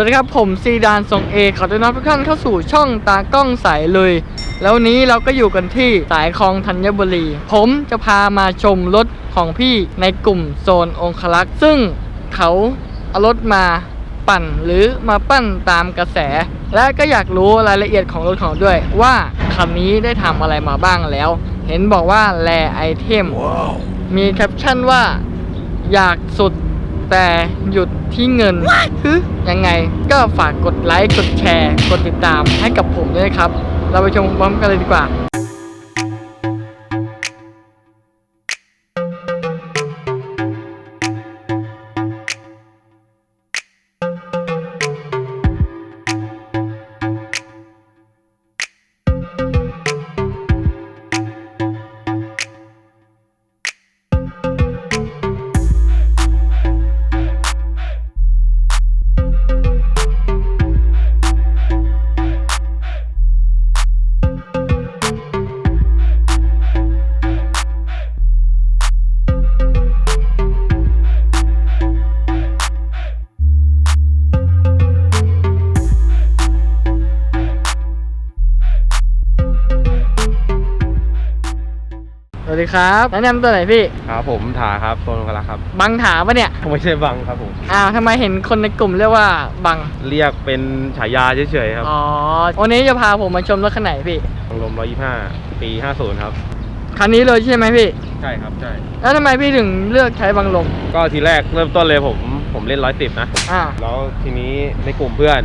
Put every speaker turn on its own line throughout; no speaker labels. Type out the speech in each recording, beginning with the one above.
วัสดีครับ ผมซีดานทรงเอขอต้อนรับทุกท่านเข้าสู่ช่องตากล้องสายลุย แล้ววันนี้เราก็อยู่กันที่สายคลองธัญบุรี ผมจะพามาชมรถของพี่ในกลุ่มโซนองคลักษ์ซึ่งเขาเอารถมาปั่นหรือมาปั้นตามกระแส และก็อยากรู้รายละเอียดของรถของด้วย ว่าคันนี้ได้ทำอะไรมาบ้างแล้ว เห็นบอกว่าแลไอเทมมีแคปชั่นว่า อยากสุด แต่หยุดที่เงินฮึยังไง ก็ฝากกดไลค์ กดแชร์ กดติดตามให้กับผมด้วยนะครับ เราไปชมพร้อมกันเลยดีกว่า สวัสดีครับแนะนำตัวไหนอยพี่
ครับผมถาครับโซนกระครับ
บังถาปะเนี่ย
ไม่ใช่บังครับผม
อ้าวทำไมเห็นคนในกลุ่มเรียกว่าบัง
เรียกเป็นฉายาเฉยๆครับ
อ๋อ วันนี้จะพาผมมาชมรถคันไหนพี่
บังลม125 ปี 50 ครับ
คันนี้เลยใช่ไหมพี่
ใช่ครับ ใช่
แล้วทำไมพี่ถึงเลือกใช้บังลม
ก็ทีแรกเริ่มต้นเลยผม ผมเล่น 110 นะ
อ่า
แล้วทีนี้ในกลุ่มเพื่อน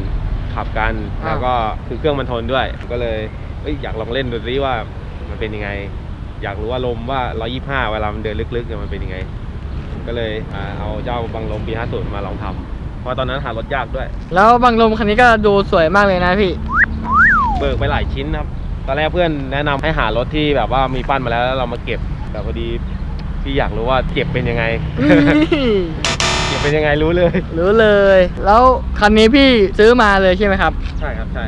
ขับกัน
อ่า
แล้วก็คือเครื่องมันทนด้วย ก็เลยเอ้ยอยากลองเล่นดูซิว่ามันเป็นยังไง อยากรู้ว่าลมว่า 125 เวลามันเดินลึกๆเนี่ยมันเป็นยังไง ก็เลยอ่าเอาเจ้าบังลมปี 50 มาลองทำเพราะตอนนั้นหารถยากด้วย
แล้วบังลมคันนี้ก็ดูสวยมากเลยนะพี่
เบิกไปหลายชิ้นครับ ตอนแรกเพื่อนแนะนำให้หารถที่แบบว่ามีปั้นมาแล้วแล้วเรามาเก็บ แต่พอดีพี่อยากรู้ว่าเก็บเป็นยังไงเก็บเป็นยังไงรู้เลย
รู้เลย แล้วคันนี้พี่ซื้อมาเลยใช่ไหมครับ
ใช่ครับใช่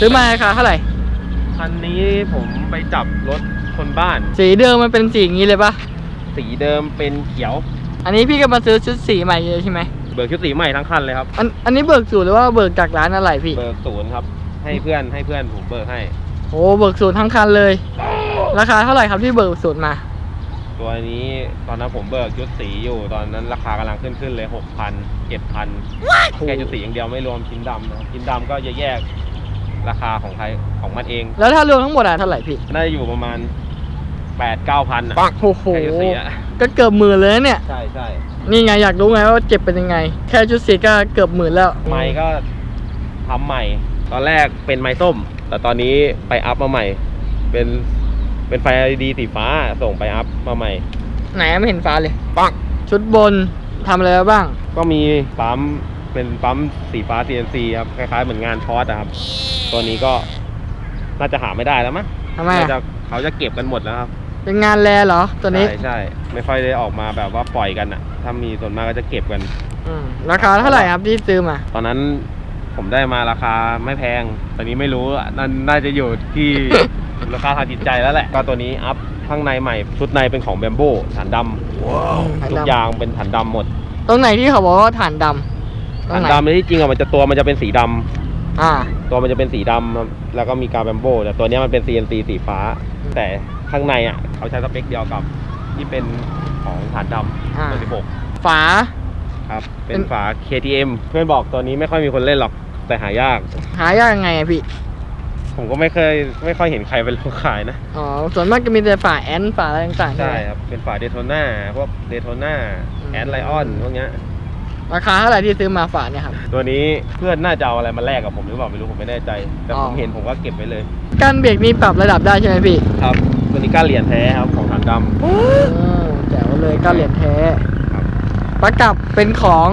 ซื้อมาราคาเท่าไหร่
คันนี้ผมไปจับรถคนบ้าน
สีเดิมมันเป็นสีอย่างนี้เลยปะ
สีเดิมเป็นเขียว
อันนี้พี่ก็มาซื้อชุดสีใหม่เลยใช่ไหม
เบิกชุดสีใหม่ทั้งคันเลยครับ
อันอันนี้เบิกสูตรหรือว่าเบิกจากร้านอะไรพี่
เบิกศูนย์ครับ ให้เพื่อนให้เพื่อนผมเบิกให้
โอ้เบิกสูตรทั้งคันเลย ราคาเท่าไหร่ครับที่เบิกสูตรมา
ตัวนี้ตอนนั้นผมเบิกชุดสีอยู่ตอนนั้นราคากำลังขึ้นขึ้นเลยหกพันเจ็ดพันแค่ชุดสีอย่างเดียวไม่รวมชิ้นดำนะครับชิ้นดำก็จะแยก ราคาของใครของมันเอง
แล้วถ้ารวมทั้งหมดอะเท่าไหร่พี่
น่าจะอยู่ประมาณแปดเก้าพันอะ
โอ้โห
แค่ชุดสีอะ
ก็เกือบหมื่นเลยนะเนี่ย
ใช่ใช่
นี่ไงอยากรู้ไงว่าเจ็บเป็นยังไง แค่ชุดสีก็เกือบหมื่นแล้ว
ไม้ก็ทำใหม่ ตอนแรกเป็นไม้ส้ม แต่ตอนนี้ไปอัพมาใหม่ เป็นเป็นไฟ LED สีฟ้าส่งไปอัพมาใหม่
ไหนไม่เห็นฟ้าเลย
ปัง
ชุดบนทำอะไรไว้บ้าง
ก็มีปั๊ม เป็นปั๊มสีฟ้า CNC ครับคล้ายๆเหมือนงานพอสอะครับ ตัวนี้ก็น่าจะหาไม่ได้แล้วมั้ง
ทำไม
น่า
อะ
จะเขาจะเก็บกันหมดแล้วครับ
เป็นงานแลเหรอตัวนี้
ใช่ใช่ไม่ค่อยได้ออกมาแบบว่าปล่อยกันอะถ้ามีส่วนมากก็จะเก็บกัน
อืมราคาเท่าไหร่ครับที่ซื้อมา
ตอนนั้นผมได้มาราคาไม่แพง ตอนนี้ไม่รู้อะนั่นน่าจะอยู่ที่ ราคาทางจิตใจแล้วแหละ ก็ตัวนี้อัพข้างในใหม่ ชุดในเป็นของแบมโบฐานดำทุกอย่างเป็นฐานดำหมด
ตรงไหนที่เขาบอกว่าฐานดำ ตร
ฐางน
ไหน
ดำในที่จริงอะมันจะตัวมันจะเป็นสีดำ
อ่า
ตัวมันจะเป็นสีดำครับแล้วก็มีกาวแบมโบแต่ตัวเนี้ยมันเป็น CNC สีฟ้า แต่ข้างในอะเขาใช้สเปคเดียวกับที่เป็นของฐานด
อ่าำ
ตัว16
ฝา
ครับเป็
เป็นน
ฝา KTM เพื่อนบอกตัวนี้ไม่ค่อยมีคนเล่นหรอกแต่หายาก
หายากยังไงอะพี่
ผมก็ไม่เคยไม่ค่อยเห็นใครเป็นลงขายนะ
อ๋อ ส่วนมากจะมีแต่ฝาแอนฝาอะไรต่างๆ
ใช่
ไหม
ครับ เป็นฝาเดโทน่าพวกเดโทน่า
อืม
แอนไลออนพวกเนี้ย
ราคาเท่าไหร่ที่ซื้อมาฝาเนี่ยครับ
ตัวนี้เพื่อนน่าจะเอาอะไรมาแลกกับผมหรือเปล่าไม่รู้ผมไม่แน่ใจ แต่
อ๋อ
ผมเห็นผมก็เก็บไว้เลย
การเบรกนี่ปรับระดับได้ใช่ไหมพี่
ครับ ตัวนี้ก้านเหรียญแท้ครับของฐานดำ
โอ้แจ๋วเลยก็เหรียญแท้
ครับ
ประกับเป็นของ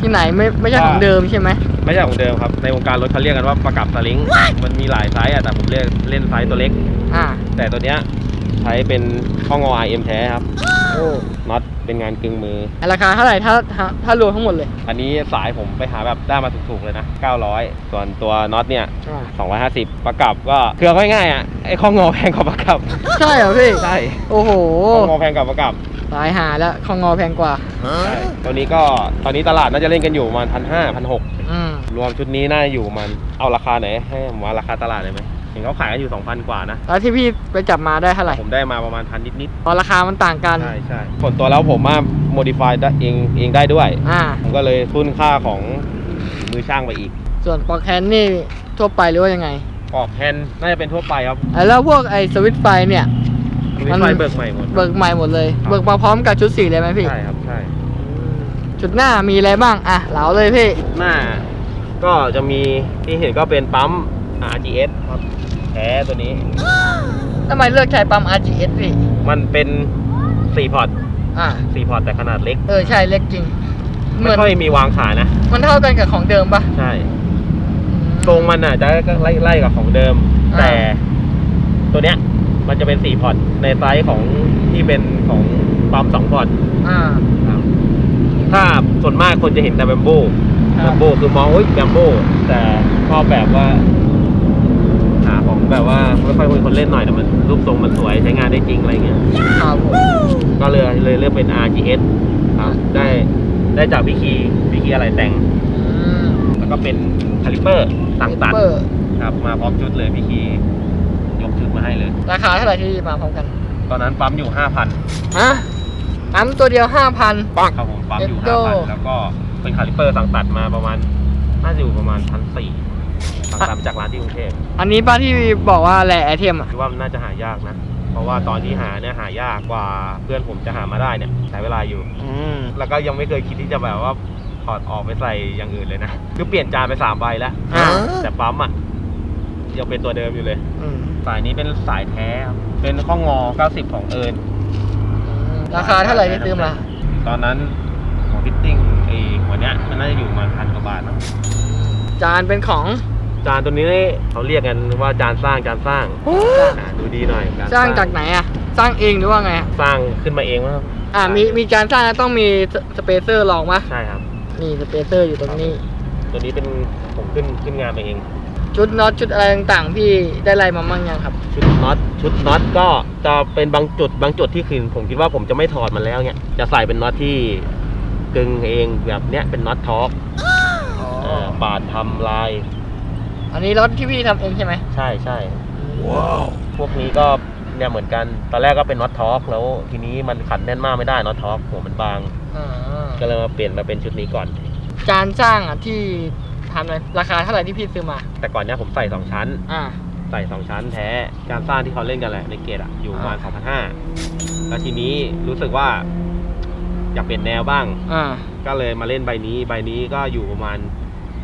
ที่ไหนไม่ไม่ใช่ของเดิมใช่ไหม
ไม่ใช่ของเดิมครับ ในวงการรถเขาเรียกกันว่าประกับสลิง มันมีหลายไซส์อะแต่ผมเรียกเล่นไซส์ตัวเล็ก
อ่า
แต่ตัวเนี้ย ใช้เป็นข้องอ RM แท้ครับ
โอ้
น็อตเป็นงานกึ่งมือ
ราคาเท่าไหร่ถ้าถ้าถ้ารวมทั้งหมดเลย
อันนี้สายผมไปหาแบบได้มาถูกๆเลยนะ 900 ส่วนตัวน็อตเนี่ย
อ่า
250 ประกับก็คือเอาง่ายๆอะไอ้ข้องอแพงกว่าประกับ
ใช่เหรอพี่
ใช่
โอ้โห
ข้องอแพงกว่าประกับ
ตายหาแล้วของงอแพงกว่า
ใช่ตัวนี้ก็ตอนนี้ตลาดน่าจะเล่นกันอยู่ประมาณพันห้าพันหก
อืม
รวมชุดนี้น่าจะอยู่ประมันเอาราคาไหนให้ผมว่าราคาตลาดเลยไหม เห็นเขาขายกันอยู่ 2,000 กว่านะ
แล้วที่พี่ไปจับมาได้เท่าไหร่
ผมได้มาประมาณพันนิด
พอราคามันต่างกัน
ๆ ใช่ใช่ส่วนตัวแล้วผมมาโมดิฟายได้เองเองได้ด้วย
อ่า
ผมก็เลยทุนค่าของมือช่างไปอีก
ส่วนปลอกแฮนด์นี่ทั่วไปหรือว่ายังไง
ออกแฮนด์น่าจะเป็นทั่วไปครับ
อะแล้วพวกไอ้สวิตช์ไฟเนี่ย
มี
มัน
ไฟเบิกใหม่หมด
เบิกใหม่หมดเลย
ครับ
เบิกมาพร้อมกับชุดสีเลยไหมพี่
ใช่ครับใช่
จุดหน้ามีอะไรบ้าง อะเหลาเลยพี่
หน้าก็จะมีที่เห็นก็เป็นปั๊ม RGS ครับแท้ตัวนี้
ทำไมเลือกใช้ปั๊ม RGS พี่
มันเป็น4พอร์ต
อ่า
4พอร์ตแต่ขนาดเล็ก
เออใช่เล็กจริง เหมื
ไม่
อน
ค่อยมีวางขายนะ
มันเท่ากันกับของเดิมปะ
ใช่ ทรงมันอะจะไล่ไล่กับของเดิม
อ่า
แต่ตัวเนี้ย มันจะเป็น4พอร์ตในไซส์ของที่เป็นของปั๊ม2พอร์ต
อ่า
ครับถ้าส่วนมากคนจะเห็นแต่แบมโบ้
ค
แบ
รับ
มโบ้คือมองว่าแบมโบ้แต่ชอบแบบว่าหาของ แบบว่าไม่ค่อยมีคนเล่นหน่อยแต่มันรูปทรงมันสวยใช้งานได้จริงอะไรเงี้ย
ครับผม
ก็เลยเลยเลือกเป็น RGS ครับได้ได้จากพี่คีพี่คีอะไรแต่ง
อืม
แล้วก็เป็นคาลิเปอร์สั่งตัด
เปอร์
ครับมาพร้อมชุดเลยพี่คียกชุดมาให้เลย
ราคาเท่าไหร่ที่มาพร้อมกัน
ตอนนั้นปั๊มอยู่ 5,000
ฮะปั๊มตัวเดียวห้าพัน
ครับผมปั๊มอยู่
เอ็ดโด
5,000 แล้วก็เป็นคาลิเปอร์สั่งตัดมาประมาณน่าจะอยู่ประมาณพันสี่ สั่งตัดมาจากร้านที่กรุงเทพ
อันนี้ป้าที่บอกว่าแหล่ไอเทมอะ
คิดว่ามันน่าจะหายากนะ เพราะว่าตอนที่หาเนี่ยหายากกว่าเพื่อนผมจะหามาได้เนี่ยใช้เวลาอยู่
อืม
แล้วก็ยังไม่เคยคิดที่จะแบบว่าถอดออกไปใส่อย่างอื่นเลยนะ คือเปลี่ยนจานไปสามใบแล้ว
อ่า
แต่ปั๊มอะยังเป็นตัวเดิมอยู่เลย
อืม
สายนี้เป็นสายแท้ครับเป็นข้องอ90 ของเอิญ
ราคาเท่าไหร่ที่ซื้อมา
ตอนนั้นของฟิตติ้งไอ้หัวเนี้ยมันน่าจะอยู่ประมาณพันกว่าบาทนะ
จานเป็นของ
จานตัวนี้เขาเรียกกันว่าจานสร้างจานสร้างอ่าดูดีหน่อยก
สร้างจากไหนอะ สร้างเองหรือว่าไงอะ
สร้างขึ้นมาเองว่า
อ่ามีมีการสร้างแล้วต้องมีสสเปเซอร์รองปะ
ใช่ครับ
นี่สเปเซอร์อยู่ตรงนี้
ตัวนี้เป็นผมขึ้นขึ้นงานมาเอง
ชุดน็อตชุดอะไรต่างๆ พี่ได้ไล่มามั่งยังครับ
ชุดน็อตชุดน็อตก็จะเป็นบางจุดบางจุดที่คือผมคิดว่าผมจะไม่ถอดมันแล้วเนี่ยจะใส่เป็นน็อตที่กึงเองแบบเนี้ยเป็นน็อตท็อปเอ่อปาดทำลาย
อันนี้รถที่พี่ทำเองใช่ไหม
ใช่ใช่พวกนี้ก็เนี่ยเหมือนกัน ตอนแรกก็เป็นน็อตท็อปแล้วทีนี้มันขัดแน่นมากไม่ได้น็อตท็อปหัวมันบาง
อ่า
ก็เลยมาเปลี่ยนมาเป็นชุดนี้ก่อน
จานสร้างอะที่ทำเลยราคาเท่าไหร่ที่พี่ซื้อมา
แต่ก่อนเนี้ยผมใส่สองชั้น
อ่า
ใส่สองชั้นแท้ การสร้างที่เขาเล่นกันแหละในเกตอะอยู่ประมาณ
อ่า
2,500แล้วทีนี้รู้สึกว่าอยากเปลี่ยนแนวบ้าง
อ่า
ก็เลยมาเล่นใบนี้ ใบนี้ก็อยู่ประมาณ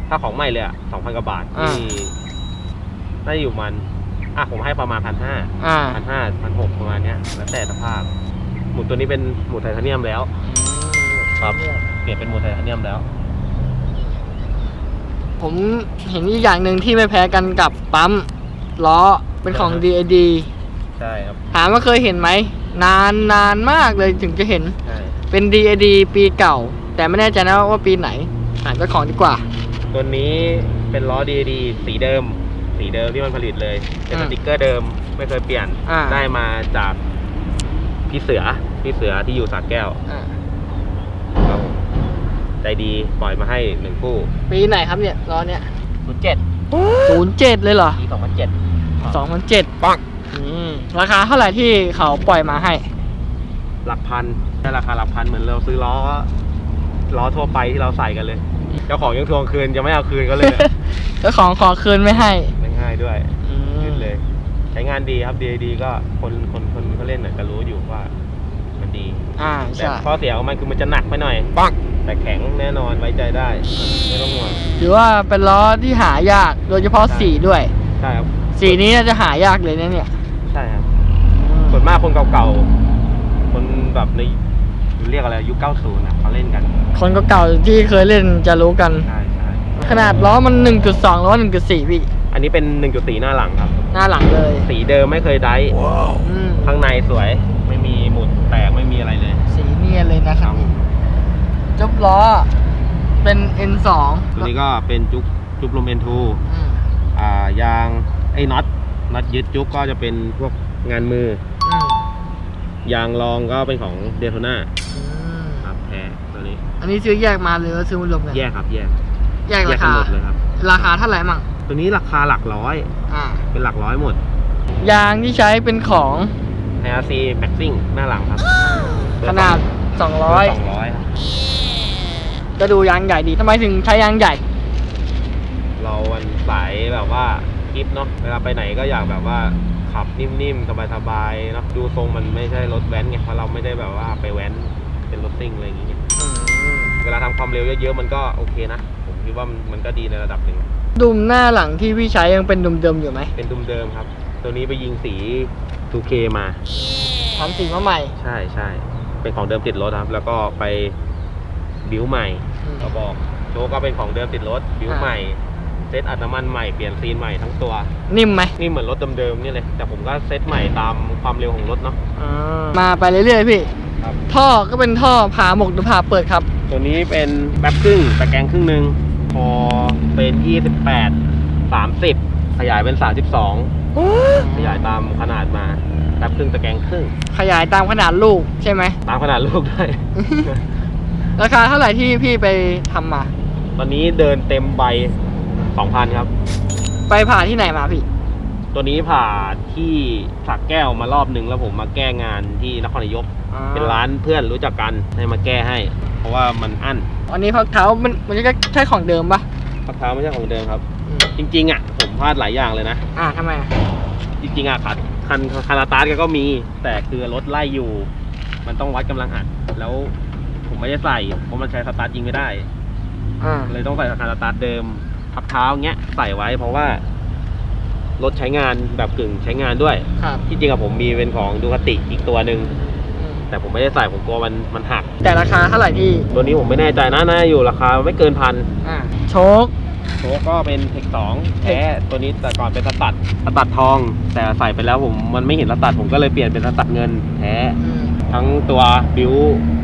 ถ้าของใหม่เลยอะ2,000กว่าบาท
อ่า
ที่น่าจะอยู่ประมัน อะผมให้ประมาณพันห้า
อ่า
พันห้าพันหกประมาณเนี้ย แล้วแต่สภาพ หมุดตัวนี้เป็นหมุดไทเทเนียมแล้ว ครับ เปลี่ยนเป็นหมุดไทเทเนียมแล้ว
ผมเห็นอีกอย่างหนึ่งที่ไม่แพ้กันกับปั๊มล้อเป็นของ
อ่าฮะ
DAD
ใช่ครับ
ถามว่าเคยเห็นไหม นานนานมากเลยถึงจะเห็น
ใช่
เป็น DAD ปีเก่า แต่ไม่แน่ใจนะว่าปีไหนถามเจ้าของดีกว่า
ตัวนี้เป็นล้อ DAD สีเดิม สีเดิมที่มันผลิตเลย เป็น
อื
ส
ม
ติกเกอร์เดิมไม่เคยเปลี่ยน
อ่า
ได้มาจากพี่เสือ พี่เสือที่อยู่สระแก้ว
อ่า
ครับผมใจดีปล่อยมาให้หนึ่งคู่
ปีไหนครับเนี่ยล้อเนี่ย
ศูนย์เจ็ด
ศูนย์เจ็ดเลยเหรอ
ปีสองพันเจ็ด
สองพันเจ็ดปักราคาเท่าไหร่ที่เขาปล่อยมาให้
หลักพันใช่ราคาหลักพันเหมือนเราซื้อล้อล้อทั่วไปที่เราใส่กันเลย เจ้าของยังทวงคืนจะไม่เอาคืนก็เลยเนี่ย
เจ้าของขอคืนไม่ให้
ไม่ง่ายด้วย
อืม
ขึ้นเลย ใช้งานดีครับ DAD ก็คนคนคนเขาเล่นน่ะจะรู้อยู่ว่า มันดี
อ่า
แต่
ใช่
ข้อเสียของมันคือมันจะหนักไปหน่อย
ปัก
แต่แข็งแน่นอนไว้ใจได้ไม่ต้องห่วง
ถือว่าเป็นล้อที่หายากโดยเฉพาะ
ใช่
สีด้วย
ใช่ครับ
สีนี้น่าจะหายากเลยนะเนี่ย
ใช่ครับส่วนมากคนเก่าๆ คนแบบใน เรียกอะไรยุค90นะเขาเล่นกัน
คนเก่าๆที่เคยเล่นจะรู้กัน
ใช่ใช่
ขนาดล้อมัน 1.2ล้อ1.4พี่
อันนี้เป็น 1.4 หน้าหลังครับ
หน้าหลังเลย
สีเดิมไม่เคยได้
อืม
ข้างในสวยไม่มีหมุดแตกไม่มีอะไรเลย
สีเนียนเลยนะครับจบล้อเป็น N2
ตัวนี้ก็เป็นจุกจุกลมเอ็นทู
อืม
อ่ายางไอ้น็อตน็อตยึดจุกก็จะเป็นพวกงานมือ
อืม
ยางรองก็เป็นของเดโทน่า
อืม
ครับแท้ตัวนี้
อันนี้ซื้อแยกมาหรือว่าซื้อมารวมกัน
แยกครับแยก
แยกราคา
นหมดเลยครับ
ราคาเท่าไหร่มั่ง
ตัวนี้ราคาหลักร้อย
อ่า
เป็นหลักร้อยหมด
ยางที่ใช้เป็นของ
HRC b a c k s i n g หน้าหลังครับ
ขนาด
สอง
200
ร้อยครับ
ก็ดูยางใหญ่ดีทำไมถึงใช้ยางใหญ่
เราวันสายแบบว่าคลิปเนาะเวลาไปไหนก็อยากแบบว่า ขับนิ่มๆ สบายๆเนาะดูทรงมันไม่ใช่รถแว้นไงเพราะเราไม่ได้แบบว่าไปแว้นเป็นรถซิ่งอะไรอย่างเงี้ยเวลาทำความเร็วเยอะๆมันก็โอเคนะผมคิดว่ามันมันก็ดีในระดับหนึ่ง
ดุมหน้าหลังที่พี่ใช้ยังเป็นดุมเดิมอยู่ไหม
เป็นดุมเดิมครับ ตัวนี้ไปยิงสี 2K มา
ทำสีมาใหม่
ใช่ใช่เป็นของเดิมติดรถครับ แล้วก็ไปบิวใหม่กระบอกโชว์ก็เป็นของเดิมติดรถบิว
อ่า
ใหม่ เซตอัดน้ำมันใหม่เปลี่ยนซีนใหม่ทั้งตัว
นิ่มไหม
นี่เหมือนรถเดิมๆนี่เลย แต่ผมก็เซตใหม่ตามความเร็วของรถเนาะ
อ่ามาไปเรื่อยๆพี่
ครับ
ท่อก็เป็นท่อผ่าหมกหรือผ่าเปิดครับ
ตัวนี้เป็นแป๊บครึ่งตะแกรงครึ่งหนึ่งพอเป็น 28 30 ขยายเป็น 32 ขยายตามขนาดมาแป๊บครึ่งตะแกรงครึ่ง
ขยายตามขนาดลูกใช่ไหม
ตามขนาดลูกด้วย
ราคาเท่าไหร่ที่พี่ไปทำมา
ตอนนี้เดินเต็มใบ 2,000ครับ
ไปผ่าที่ไหนมาพี่
ตัวนี้ผ่าที่สักแก้วมารอบหนึ่งแล้วผมมาแก้งานที่นครนายกเป็นร้านเพื่อนรู้จักกันให้มาแก้ให้ เพราะว่ามันอั้น
อันนี้พักเท้ามันมันก็ใช่ของเดิมปะ
พักเท้าไม่ใช่ของเดิมครับจริง ๆ อะ ผมพลาดหลายอย่างเลยนะ
อ่าทำไมอะ
จริงๆอะคันคันคาราตาร์ก็มี แต่คือรถไล่อยู่ มันต้องวัดกำลังอัด แล้วผมไม่ได้ใส่เพราะมันใช้สตาร์ทยิงไม่ได้
อ่า
เลยต้องใส่คาราตาร์เดิม พับเท้าเงี้ยใส่ไว้เพราะว่ารถใช้งานแบบกึ่งใช้งานด้วย
ครับ
ที่จริงอะผมมีเป็นของดูคติอีกตัวหนึ่ง
อืม
แต่ผมไม่ได้ใส่ผมกลัวมันมันหัก
แต่ราคาเท่าไหร่พี่
ตัวนี้ผมไม่แน่ใจนะน่าอยู่ราคาไม่เกินพัน
อ่าโชค
โชคก็เป็นเทคสองแท้ตัวนี้แต่ก่อนเป็นสตัดสตัดทอง แต่ใส่ไปแล้วผมมันไม่เห็นสตัดผมก็เลยเปลี่ยนเป็นสตัดเงินแท้
อืม
ทั้งตัวบิว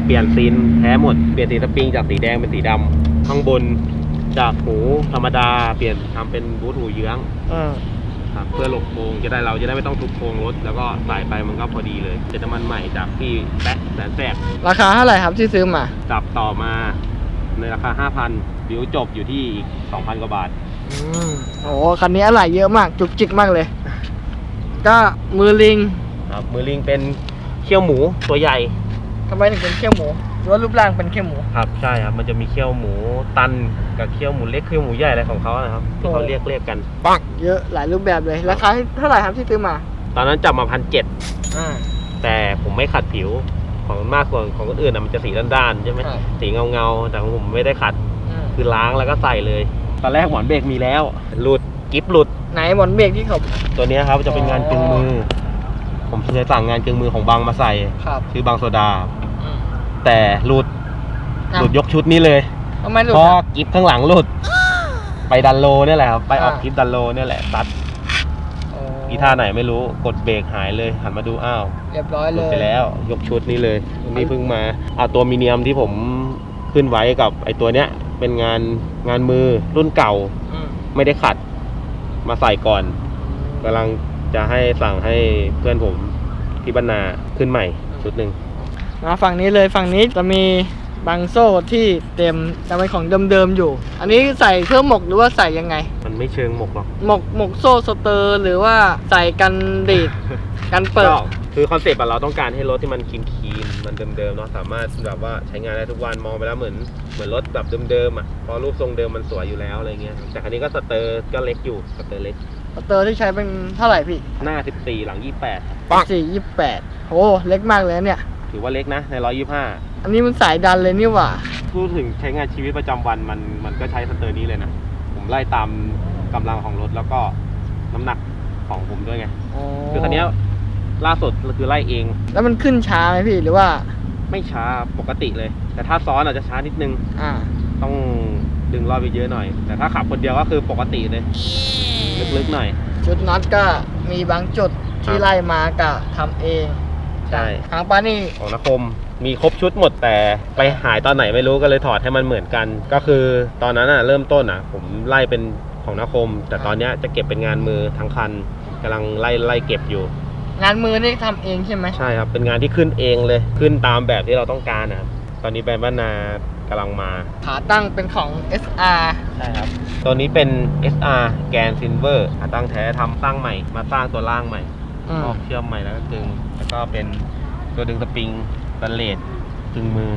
เปลี่ยนซีนแท้หมด เปลี่ยนสีสปริงจากสีแดงเป็นสีดำข้างบน จากหูธรรมดาเปลี่ยนทำเป็นบูทหูเยื้อง
อ่า
ครับเพื่อหลบโค้งจะได้เราจะได้ไม่ต้องทุบโค้งรถ แล้วก็ใส่ไปมันก็พอดีเลยเป็นน้ำมันใหม่จากที่แป๊ะแสนแสบ
ราคาเท่าไหร่ครับที่ซื้อมา
จับต่อมาในราคา 5,000บิวจบอยู่ที่อีก2,000 กว่าบาท
อืมโอ้คันนี้อะไรเยอะมาก จุกจิกมากเลย ก็มือลิง
ครับมือลิงเป็นเขี้ยวหมูตัวใหญ่
ทำไมถึงเป็นเขี้ยวหมู หรือว่ารูปร่างเป็นเขี้ยวหมู
ครับใช่ครับมันจะมีเขี้ยวหมูตันกับเขี้ยวหมูเล็กเขี้ยวหมูใหญ่อะไรของเขานะครับที่เขา
โอ้
เรียกเรียกกัน
เยอะหลายรูปแบบเลยราคาเท่าไหร่ครับที่ซื้อมา
ตอนนั้นจับมาพันเจ็ด
อ่า
แต่ผมไม่ขัดผิวของมากกว่าของคนอื่นนะมันจะสีด้านๆใช่ไหม
ใช่
สีเงาเงาๆแต่ของผมไม่ได้ขัด
อืม
คือล้างแล้วก็ใส่เลย ตอนแรกหมอนเบรกมีแล้ว หลุดกิฟหลุด
ไหนหมอนเบรกที่เขา
ตัวเนี้ยครับจะเป็นงานกึ่งมือ ผมเคยสั่งงานกึ่งมือของบางมาใส่
ครับ
ชื่อบางโซดา
อืม
แต่หลุด
อะ
หลุดยกชุดนี้เลย
ทำไมหลุด
เพราะ
อะ
กิฟข้างหลังหลุด ไปดันโลเนี่ยแหละครับไปออก
อ่า
กิฟดันโลเนี่ยแหละตัด
โอ้
อีท่าไหนไม่รู้กดเบรกหายเลยหันมาดูอ้าว
เรียบร้อย
ห
เล
ลุด
ย
ไปแล้วยกชุดนี้เลยนี่เพิ่งมาเอาตัวมีเนียมที่ผมขึ้นไว้กับไอตัวเนี้ย เป็นงานงานมือรุ่นเก่า
อืม
ไม่ได้ขัด มาใส่ก่อนกำลังจะให้สั่งให้เพื่อนผมที่บรรณาขึ้นใหม่ชุดหนึ่ง
มาฝั่งนี้เลยฝั่งนี้จะมีบางโซ่ที่เต็มแต่เป็นของเดิมๆอยู่ อันนี้ใส่เพื่อหมกหรือว่าใส่ยังไง
มันไม่เชิงหมกหรอก
หมกหมกโซ่สเตอร์ หรือว่าใส่กันดีดกันเปิด
ก็คือคอนเซปต์อะเราต้องการให้รถที่มันคลีนคีนๆมันเดิมๆเนาะสามารถแบบว่าใช้งานได้ทุกวันมองไปแล้วเหมือนเหมือนรถแบบเดิมๆอะเพอรูปทรงเดิมมันสวยอยู่แล้วอะไรเงี้ยแต่คันนี้ก็สเตอร์ก็เล็กอยู่สเตอร์เล็ก
สเตอร์ที่ใช้เป็นเท่าไหร่พี่
หน้า 14 หลัง
สี่ยี่แปดโอ้เล็กมากเลยนะเนี่ย
28 ถือว่าเล็กนะใน 125
อันนี้มันสายดันเลยนี่หว่า
พูดถึงใช้งานชีวิตประจำวันมันมันก็ใช้สเตอร์นี้เลยนะ ผมไล่ตามกำลังของรถแล้วก็น้ำหนักของผมด้วยไง คือคันเนี้ยล่าสุดคือไล่เอง
แล้วมันขึ้นช้าไหมพี่หรือว่า
ไม่ช้าปกติเลย แต่ถ้าซ้อนอาจจะช้านิดนึง
อ่า
ต้องดึงรอบไปเยอะหน่อย แต่ถ้าขับคนเดียวก็คือปกติเลยลึกๆหน่อย
จุดน็อตก็มีบางจุดที่
ครับ
ไล่มากับทำเอง
ใช่
ทางป้านี่
ของนคมมีครบชุดหมดแต่ไปหายตอนไหนไม่รู้ก็เลยถอดให้มันเหมือนกัน ก็คือตอนนั้นอะเริ่มต้นอะ ผมไล่เป็นของนคม แต่ตอนเนี้ยจะเก็บเป็นงานมือทั้งคันกำลังไล่ไล่เก็บอยู่
งานมือนี่ทำเองใช่ไหม
ใช่ครับ เป็นงานที่ขึ้นเองเลย ขึ้นตามแบบที่เราต้องการนะครับ ตอนนี้แบรนด์บ้านนากำลังมา
ขาตั้งเป็นของ SR
ใช่ครับ ตัวนี้เป็น SR แกนซินเวอร์ขาตั้งแท้ทำตั้งใหม่ มาสร้างตัวล่างใหม่
อืม
ออกเชื่อมใหม่แล้วก็ดึง แล้วก็เป็นตัวดึงสปริงสเลดดึงมือ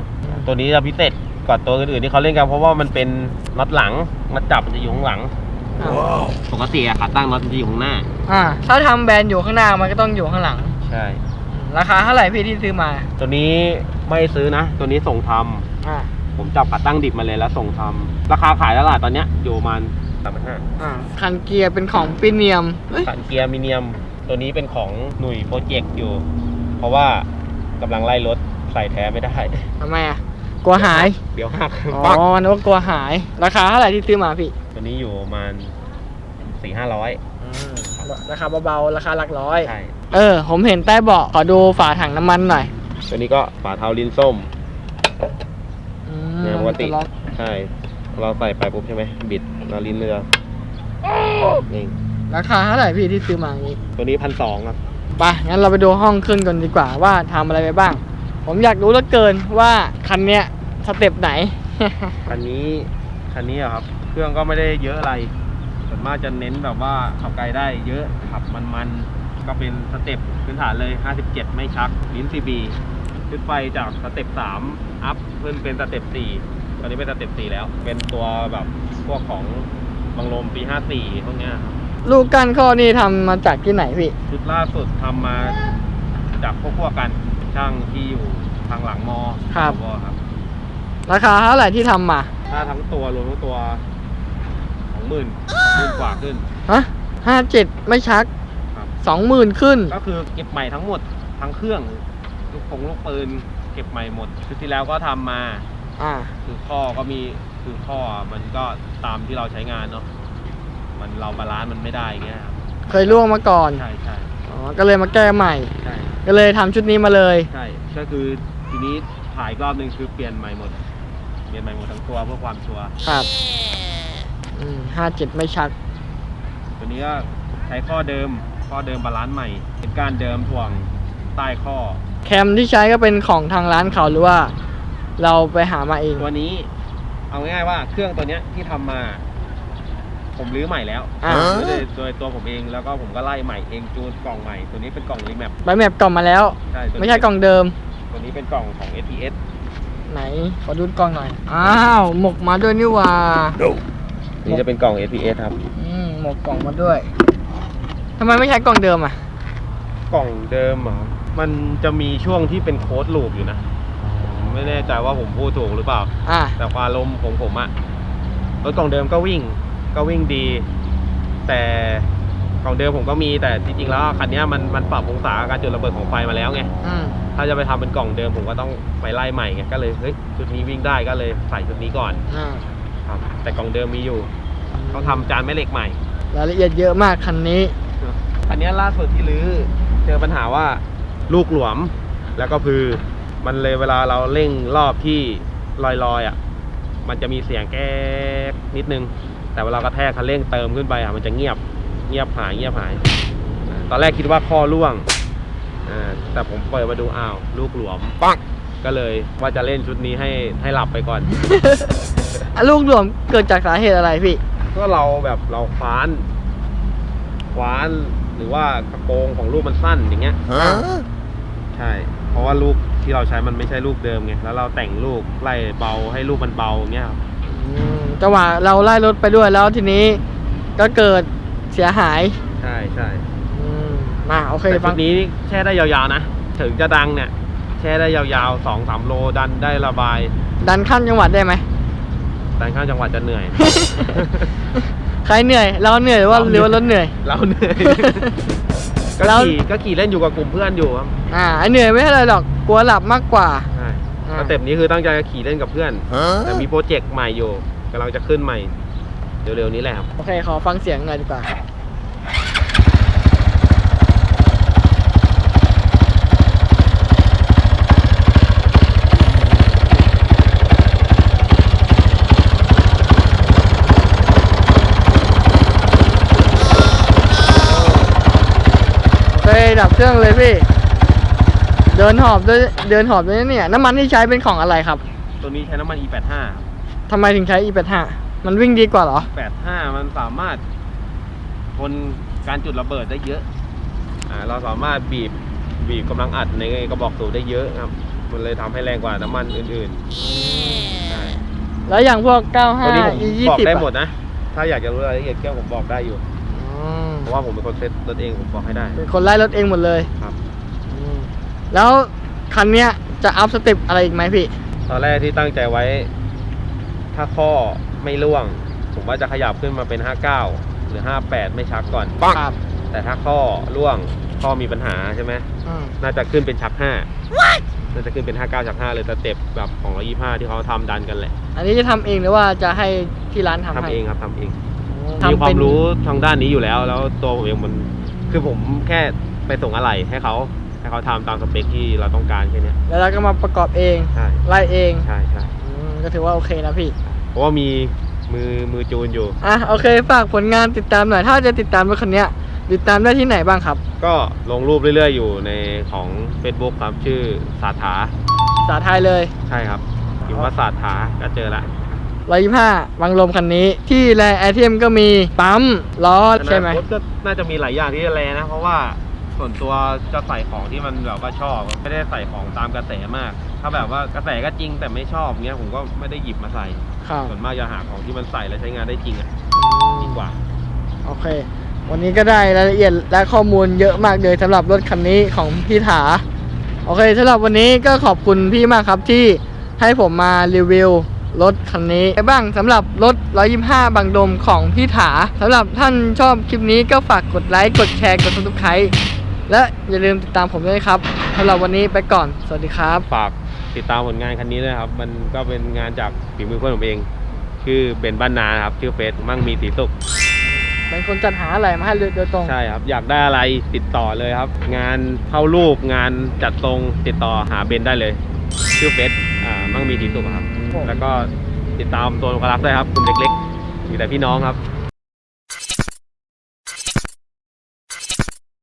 ตัวนี้จะพิเศษกว่าตัวอื่นๆที่เขาเล่นกัน เพราะว่ามันเป็นน็อตหลังมาจับมันจะอยู่ข้างหลัง
อ่า
ปกติอะขาตั้งน็อตมันจะอยู่ข้างหน้า
อ่าถ้าทำแบรนด์อยู่ข้างหน้ามันก็ต้องอยู่ข้างหลัง
ใช่
ราคาเท่าไหร่พี่ที่ซื้อมา
ตัวนี้ไม่ซื้อนะ ตัวนี้ส่งทำ
อ่า
ผมจับขาตั้งดิบมาเลยแล้วส่งทำราคาขายตลาดตอนเนี้ยอยู่ประมาณสามพันห้า
อ่าคันเกียร์เป็นของปีเนียมเฮ้ย
ขันเกียร์มิเนียม ตัวนี้เป็นของหนุ่ยโปรเจกต์อยู่ เพราะว่ากำลังไล่รถใส่แท้ไม่ได้
ทำไมอะ กลัวหาย
เดี๋ยวหัก
อ๋
ปัก
อนึกว่ากลัวหาย ราคาเท่าไหร่ที่ซื้อมาพี่
ตัวนี้อยู่ประมาณสี่ห้าร้อย
ราคาเบาๆ ราคาหลักร้อย
ใช่
เออ ผมเห็นใต้เบาะขอดูฝาถังน้ำมันหน่อย
ตัวนี้ก็ฝาเท้าลิ้นส้ม
อื
เนี่ยปกติ
จะล็อก
ใช่ เราใส่ไปปุ๊บใช่ไหมบิดเราลิ้นเรือนี่
ราคาเท่าไหร่พี่ที่ซื้อมาอย่างนี้
ตัวนี้พันสองครับ
ไปงั้นเราไปดูห้องเครื่องกันดีกว่าว่าทำอะไรไปบ้าง ผมอยากรู้เหลือเกินว่าคันเนี้ยสเต็ปไหน
คันนี้คันนี้อะครับ เครื่องก็ไม่ได้เยอะอะไรส่วนมากจะเน้นแบบว่าขับไกลได้เยอะขับมันๆ ก็เป็นสเต็ปพื้นฐานเลย 57 ไม่ชักลิ้น CB ขึ้นไปจากสเต็ป3อัพขึ้นเป็นสเต็ป4ตอนนี้เป็นสเต็ป4แล้ว เป็นตัวแบบพวกของบังลมปี 54พวกเนี้ยครับ
ลูกก้านข้อนี่ทำมาจากที่ไหนพี่
ชุดล่าสุดทำมาจากพวกพวกกันช่างที่อยู่ทางหลังมอ
ครับ
สวครับ
ราคาเท่าไหร่ที่ทำมา
ถ้าทั้งตัวรวมทั้งตัวสองหมื่นหมื่นกว่าขึ้น
ฮะห้าเจ็ดไม่ชัก
ครับ
สองหมื่นขึ้น
ก็คือเก็บใหม่ทั้งหมดทั้งเครื่องลูกปงลูกปืนเก็บใหม่หมดชุดที่แล้วก็ทำมา
อ่า
คือข้อก็มีคือข้อมันก็ตามที่เราใช้งานเนาะ มันเราบาลานซ์มันไม่ได้อย่างเงี้ยครับ
เคยล่วงมาก่อน
ใช่ใช่
อ๋อ ก็เลยมาแก้ใหม่
ใช่
ก็เลยทำชุดนี้มาเลย
ใช่ ก็คือทีนี้ถ่ายอีกรอบหนึ่งคือเปลี่ยนใหม่หมด เปลี่ยนใหม่หมดทั้งตัวเพื่อความชัวร์
ครับอืมห้าเจ็ดไม่ชัก
ตัวนี้ก็ใช้ข้อเดิม ข้อเดิมบาลานซ์ใหม่ เป็นการเดิมถ่วงใต้ข้อ
แคมที่ใช้ก็เป็นของทางร้านเขาหรือว่า เราไปหามาเอง
ตัวนี้เอาง่ายๆว่าเครื่องตัวเนี้ยที่ทำมา ผมรื้อใหม่แล้ว
อ่า
รื้อโดยโดยตัวผมเองแล้วก็ผมก็ไล่ใหม่เองจูนกล่องใหม่ ตัวนี้เป็นกล่องรีแมป
ใบแมปกล่องมาแล้ว
ใช่ตัวนี้
ไม่ใช่กล่องเดิม
ตัวนี้เป็นกล่องของ SPS
ไหนขอดูกล่องหน่อย อ้าวหมกมาด้วยนี่หว่า
นี่จะเป็นกล่อง SPS ครับ
อืมหมกกล่องมาด้วยทำไมไม่ใช้กล่องเดิมอะ
กล่องเดิมเหรอมันจะมีช่วงที่เป็นโค้ดลูปอยู่นะผมไม่แน่ใจว่าผมพูดถูกหรือเปล่า
อ่า
แต่ความลมของผมอะรถกล่องเดิมก็วิ่ง ก็วิ่งดี แต่กล่องเดิมผมก็มีแต่จริงๆแล้วคันเนี้ยมันมันปรับองศาการจุดระเบิดของไฟมาแล้วไง
อืม
ถ้าจะไปทำเป็นกล่องเดิมผมก็ต้องไปไล่ใหม่ไงก็เลยเฮ้ยชุดนี้วิ่งได้ก็เลยใส่ชุดนี้ก่อน
อ่า
ครับ แต่กล่องเดิมมีอยู่ต้องทำจานแม่เหล็กใหม่
รายละเอียดเยอะมากคันนี้
คันเนี้ยล่าสุดที่รื้อเจอปัญหาว่าลูกหลวมแล้วก็คือมันเลยเวลาเราเร่งรอบที่ลอยๆอะ มันจะมีเสียงแก๊กนิดนึง แต่เวลากระแทกคันเร่งเติมขึ้นไปอะมันจะเงียบเงียบหายเงียบหายอ่าตอนแรกคิดว่าข้อร่วงอ่าแต่ผมเปิดมาดูอ้าว ลูกหลวมปังก็เลยว่าจะเล่นชุดนี้ให้ให้หลับไปก่อน
อะลูกรวมเกิดจากสาเหตุอะไรพี่
ก็เราแบบเราคว้านคว้านหรือว่ากระโปรงของลูกมันสั้นอย่างเงี้ยใช่ เพราะว่าลูกที่เราใช้มันไม่ใช่ลูกเดิมไงแล้วเราแต่งลูกไล่เบาให้ลูกมันเบาอย่างเงี้ยครับ
อืม จังหวะเราไล่รถไปด้วยแล้วทีนี้ก็เกิดเสียหาย
ใช่ใช่
อืมมาโอเค
แต่
ฟั
ชุ
ง
ดนี้แช่ได้ยาวๆนะ ถึงจะดังเนี่ย แช่ได้ยาวๆสองสามโลดันได้ระบาย
ดันข้ามจังหวัดได้ไหม
ดันข้ามจังหวัดจะเหนื่อย
ใครเหนื่อย เราเหนื่อยหรือว่าหรือว่ารถเหนื่อย
เราเหนื่อย ก็
แล้ว
ขี่ก็ขี่เล่นอยู่กับกลุ่มเพื่อนอยู่ครับ
อ่าไอเหนื่อยไม่เท่าไรหรอกกลัวหลับมากกว่า
ใช่
อ่า
สเต็ปนี้คือตั้งใจจะขี่เล่นกับเพื่อน แต่มีโปรเจกต์ใหม่อยู่กำลังจะขึ้นใหม่ เร็วๆนี้แหละครับ
โอเค ขอฟังเสียงหน่อยดีกว่าโอเคดับเครื่องเลยพี่ เดินหอบด้วยเดินหอบด้วยนะเนี่ย น้ำมันที่ใช้เป็นของอะไรครับ
ตัวนี้ใช้น้ำมัน E85
ทำไมถึงใช้ E85 มันวิ่งดีกว่าเหรอ
85 มันสามารถทนการจุดระเบิดได้เยอะ อ่า เราสามารถบีบบีบกำลังอัดในกระบอกสูบได้เยอะครับ มันเลยทำให้แรงกว่าน้ำมันอื่นๆใช่
แล้วอย่างพวก
ตัวนี้ผม
95 E20
บอกได้หม
อะ
ดนะ ถ้าอยากจะรู้รายละเอียดแก้วผมบอกได้อยู่
อืม
เพราะว่าผมเป็นคนเซ็ตรถเองผมบอกให้ได้
เป็นคนไล่รถเองหมดเลย
ครับ
อืม แล้วคันเนี้ยจะอัพสเต็ปอะไรอีกไหมพี่
ตอนแรกที่ตั้งใจไว้ ถ้าข้อไม่ร่วง ผมว่าจะขยับขึ้นมาเป็น 59 หรือ 58 ไม่ชักก่อน
ครับ
แต่ถ้าข้อร่วงข้อมีปัญหาใช่ไหม
อืม
น่าจะขึ้นเป็นชัก 5 น่าจะขึ้นเป็น 59 ชัก 5 เลยสเต็ปแบบของ125 ที่เขาทำดันกันแหละ
อันนี้จะทำเองหรือว่าจะให้ที่ร้านทำ
ทำ
ให้
เองครับทำเอง
ทำ
มีควา
เป็
ม
น
รู้ทางด้านนี้อยู่แล้ว แล้วตัวผมเองมันคือผมแค่ไปส่งอะไหล่ให้เขา ให้เขาทำตามสเปคที่เราต้องการแค่เนี้ย
แล้วเราก็มาประกอบเอง
ใช่
ไล่เอง
ใช่ใช่
อืมก็ถือว่าโอเคนะพี่
เพราะว่ามีมือมือจูนอยู่
อะโอเคฝากผลงานติดตามหน่อย ถ้าจะติดตามรถคันเนี้ยติดตามได้ที่ไหนบ้างครับ
ก็ลงรูปเรื่อยๆ อยู่ในของ Facebook ครับชื่อสาถา
ภาษาไทยเลย
ใช่ครับพิมพ์ว่าสาถาก็เจอละ
125วังลมคันนี้ที่แลไอเทมก็มีปั๊มล้อใช่ไหม
อนาคตก็น่าจะมีหลายอย่างที่จะแลนะ เพราะว่า ส่วนตัวจะใส่ของที่มันแบบว่าชอบไม่ได้ใส่ของตามกระแสมาก ถ้าแบบว่ากระแสก็จริงแต่ไม่ชอบเงี้ยผมก็ไม่ได้หยิบมาใส่
ครับ
ส่วนมากจะหาของที่มันใส่แล้วใช้งานได้จริงอะดีกว่า
โอเค วันนี้ก็ได้รายละเอียดและข้อมูลเยอะมากเลยสำหรับรถคันนี้ของพี่ถา โอเคสำหรับวันนี้ก็ขอบคุณพี่มากครับที่ให้ผมมารีวิวรถคันนี้ไงบ้างสำหรับรถ 125 บางดมของพี่ถาสำหรับท่านชอบคลิปนี้ก็ฝากกดไลค์ กดแชร์ กด subscribe และอย่าลืมติดตามผมด้วยนะครับสำหรับวันนี้ไปก่อน สวัสดีครับ
ฝากติดตามผลงานคันนี้ด้วยครับ มันก็เป็นงานจากฝีมือเพื่อนผมเอง ชื่อเบนบ้านนาครับ ชื่อเฟซมั่งมีสีสุข
เป็นคนจัดหาอะไรมาให้โดยตรง
ใช่ครับ อยากได้อะไรติดต่อเลยครับ งานเข้ารูปงานจัดทรงติดต่อหาเบนได้เลย ชื่อเฟซอ่ามั่งมีสีสุขครับ แล้วก็ติดตามตัวกรักด้วยครับกลุ่มเล็กๆมีแต่พี่น้องครับ
โ